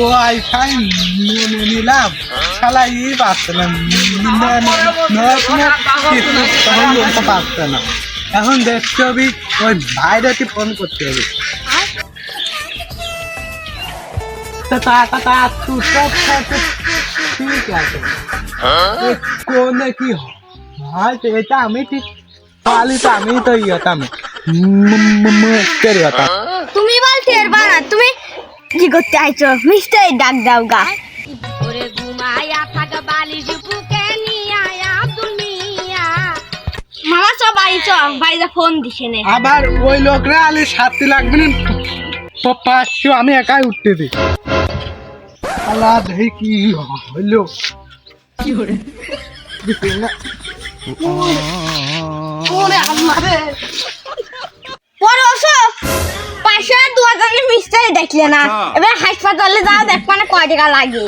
Wifi নিলাম শালা ই পাচ্ছে না তখন বলতে পারছে না এখন দেখতে হবে ওই ভাইরাটি ফোন করতে হবে ঠিক আছে কোনে কি হয় এটা আমি ঠিক পালি তো আমি তো কথা তুমি বলতে পারবা না তুমি কি করতে আইছো? মিস্টার ডাক দাও গা। মামা চ বাড়ি চ বাড়িতে ফোন দিছে নে। আবার ওই লোকরা আলি সাতটি লাগবে না? পাঁচশো আমি একাই উঠতে দিই। আল্লাহ দেখি কি হইল ওরে আল্লাহ রে। মিস্টার দেখলে না এবার হাসপাতালে যাও দেখবা না কয় টাকা লাগে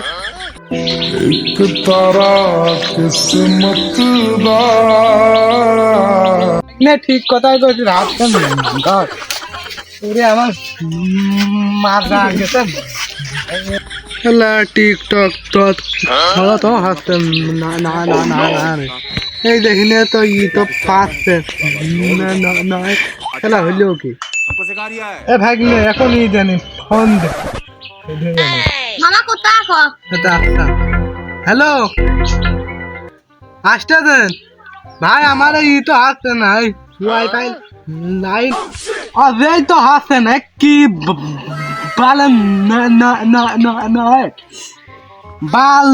एक तारा किस्मत दा না ঠিক কথাই কইছি রাত কেন ধর ওরে আমার মাথা গেছে আল্লাহ টিকটক তো খাওয়া তো হাসতে না না না না না রে এই দেখিনে তো ই তো পাচ্ছে না না না খেলা হইলো কি এ ভাগলে এখন জানি ফোন দে মামা কোথা আছো এটা হ্যালো আসতে দেন ভাই আমার ই তো হাসছে না ওয়াইফাই তো হাসছে না কি বাল না না না না না বাল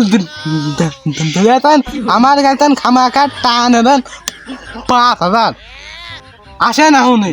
দিয়েছেন আমার কাছে খামাখা টান দেন পাঁচ হাজার আসে না হুনি